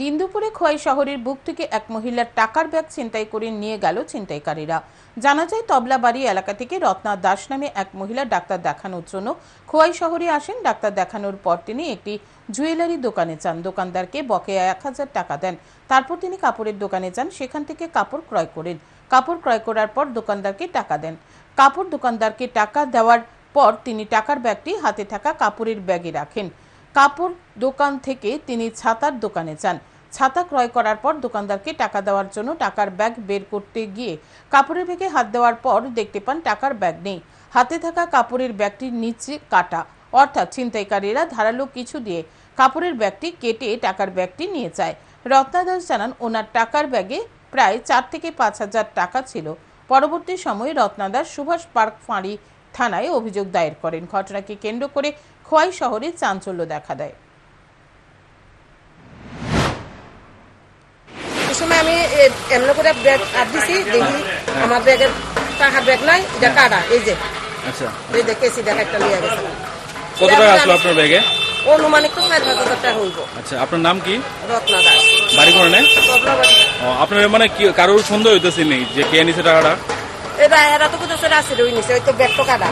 দিনদুপুরে খোয়াই শহরের বুক থেকে এক মহিলার টাকার ব্যাগ ছিনতাই করে নিয়ে গেল ছিনতাইকারীরা। জানা যায়, তবলাবাড়ি এলাকা থেকে রত্না দাস নামে এক মহিলা ডাক্তার দেখানোর জন্য খোয়াই শহরে আসেন। ডাক্তার দেখানোর পর তিনি একটি জুয়েলারি দোকানে যান। দোকানদারকে বকেয়া এক হাজার টাকা দেন। তারপর তিনি কাপড়ের দোকানে যান। সেখান থেকে কাপড় ক্রয় করেন। কাপড় ক্রয় করার পর দোকানদারকে টাকা দেন। কাপড় দোকানদারকে টাকা দেওয়ার পর তিনি টাকার ব্যাগটি হাতে থাকা কাপড়ের ব্যাগে রাখেন। কাপড় দোকান থেকে তিনি ছাতার দোকানে যান। ছাতা ক্রয় করার পর দোকানদারকে টাকা দেওয়ার জন্য টাকার ব্যাগ বের করতে গিয়ে কাপড়ের ব্যাগে হাত দেওয়ার পর দেখতে পান টাকার ব্যাগ নেই। হাতে থাকা কাপড়ের ব্যাগটির নিচে কাটা। অর্থাৎ ছিনতাইকারীরা ধারালো কিছু দিয়ে কাপড়ের ব্যাগটি কেটে টাকার ব্যাগটি নিয়ে যায়। রত্না দাস জানান, ওনার টাকার ব্যাগে প্রায় চার থেকে পাঁচ হাজার টাকা ছিল। পরবর্তী সময়ে রত্নাদাস সুভাষ পার্ক ফাঁড়ি থানায় অভিযোগ দায়ের করেন। ঘটনাকে কেন্দ্র করে খোয়াই শহরে চাঞ্চল্য দেখা দেয়। এই সময় আমি এমনি করে ব্যাগ আর দিছি দেখি আমার ব্যাগের টাকার ব্যাগ নাই এটা কাটা এই যে। আচ্ছা। এই যে কেসি দেখা একটা লিয়ে গেছে। কত টাকা আসলো আপনার ব্যাগে? অনুমানিক তো চার পাঁচ হাজার টাকা হইব। আচ্ছা আপনার নাম কি? রত্না দাস। বাড়ি করে নেয় আপনার মানে কি কারোর সন্দেহ হইতেছে নেই যে কে নিছে টাকাটা? এরা এরা তো কোথাও রাশি রই নিছে ওই তো ব্যাগ তো কাটা